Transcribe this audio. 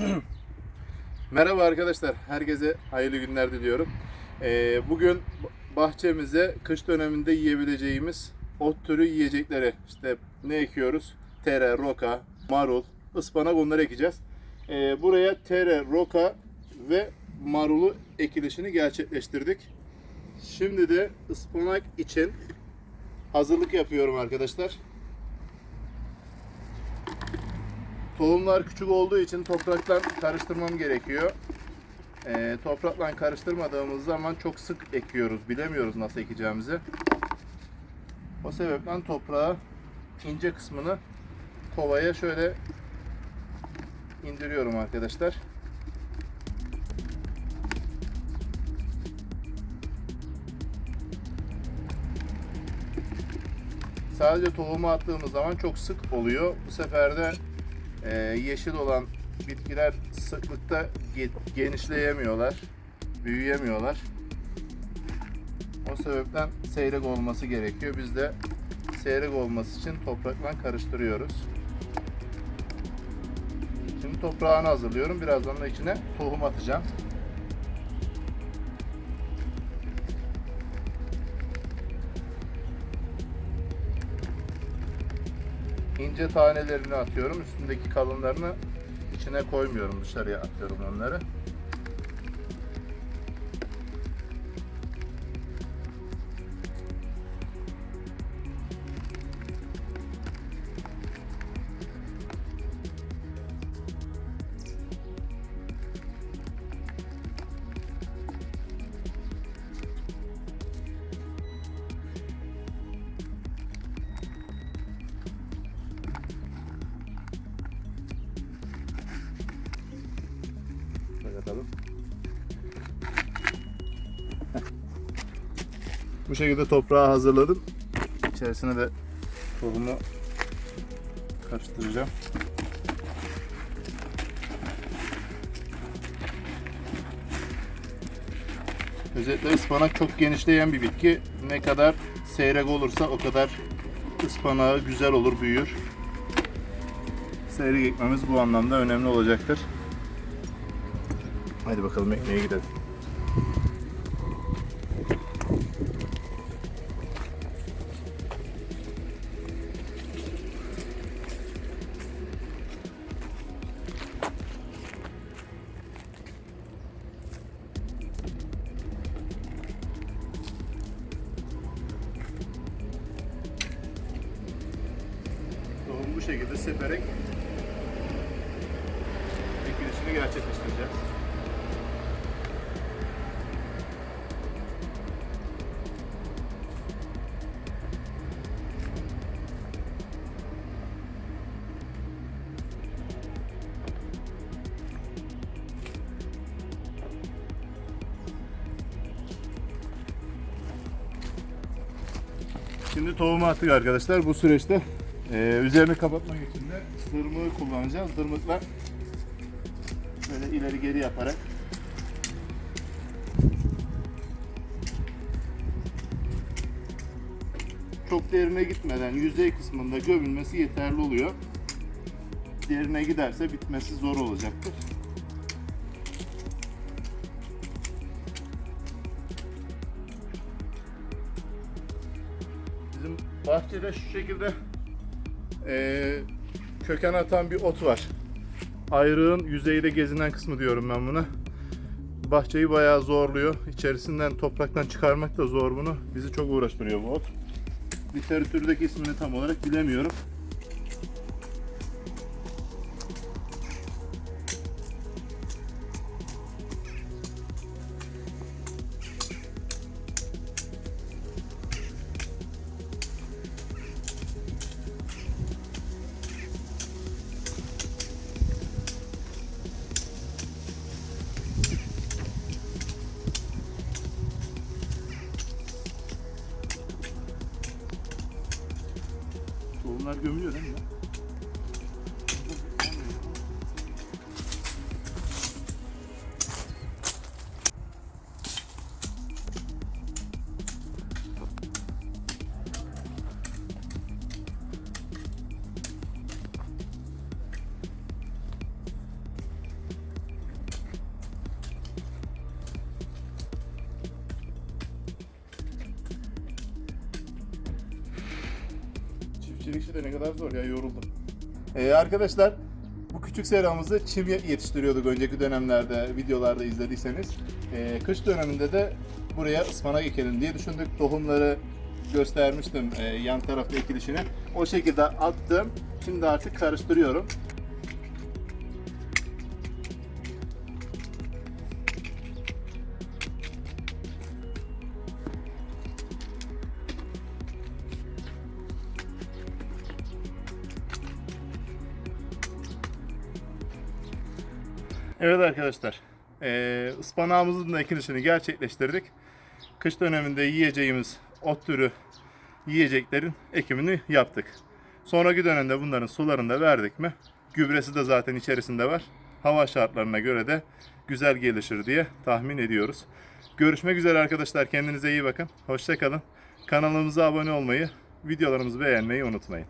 Merhaba arkadaşlar, herkese hayırlı günler diliyorum. Ee, bugün bahçemize kış döneminde yiyebileceğimiz ot türü yiyecekleri, işte ne ekiyoruz? Tere, roka, marul, ıspanak onları ekeceğiz. Ee, buraya tere, roka ve marulu ekilişini gerçekleştirdik. Şimdi de ıspanak için hazırlık yapıyorum arkadaşlar. Tohumlar küçük olduğu için toprakla karıştırmam gerekiyor. Ee, toprakla karıştırmadığımız zaman çok sık ekiyoruz. Bilemiyoruz nasıl ekeceğimizi. O sebepten toprağa ince kısmını kovaya şöyle indiriyorum arkadaşlar. Sadece tohumu attığımız zaman çok sık oluyor. Bu sefer de ee, yeşil olan bitkiler sıklıkta ge- genişleyemiyorlar, büyüyemiyorlar. O sebepten seyrek olması gerekiyor. Biz de seyrek olması için toprakla karıştırıyoruz. Şimdi toprağını hazırlıyorum. Birazdan da içine tohum atacağım. İnce tanelerini atıyorum. Üstündeki kalınlarını içine koymuyorum. Dışarıya atıyorum onları. Atalım. Bu şekilde toprağı hazırladım. İçerisine de tohumu karıştıracağım. Özellikle ıspanak çok genişleyen bir bitki. Ne kadar seyrek olursa o kadar ıspanağı güzel olur, büyür. Seyrek ekmemiz bu anlamda önemli olacaktır. Hadi bakalım ekmeğe gidelim. Şekilde seperek ekilişini gerçekleştireceğiz. Şimdi tohumu attık arkadaşlar. Bu süreçte e, üzerini kapatmak için de zırmığı kullanacağız. Zırmıkla böyle ileri geri yaparak çok derine gitmeden yüzey kısmında gömülmesi yeterli oluyor. Derine giderse bitmesi zor olacaktır. Bizim bahçede şu şekilde eee, köken atan bir ot var. Ayrığın yüzeyde gezinen kısmı diyorum ben buna. Bahçeyi bayağı zorluyor. İçerisinden topraktan çıkarmak da zor bunu. Bizi çok uğraştırıyor bu ot. Literatürdeki ismini tam olarak bilemiyorum. Tohumlar gömülüyor değil mi? Çiftçilik işi de ne kadar zor ya yoruldum. Ee, arkadaşlar bu küçük seramızı ye- yetiştiriyorduk önceki dönemlerde videolarda izlediyseniz. Ee, kış döneminde de buraya ıspanak ekelim diye düşündük. Tohumları göstermiştim e, yan tarafta ekilişini. O şekilde attım. Şimdi artık karıştırıyorum. Evet arkadaşlar, eee ıspanağımızın da ekilişini gerçekleştirdik. Kış döneminde yiyeceğimiz ot türü yiyeceklerin ekimini yaptık. Sonraki dönemde bunların sularını da verdik mi? Gübresi de zaten içerisinde var. Hava şartlarına göre de güzel gelişir diye tahmin ediyoruz. Görüşmek üzere arkadaşlar. Kendinize iyi bakın. Hoşçakalın. Kanalımıza abone olmayı, videolarımızı beğenmeyi unutmayın.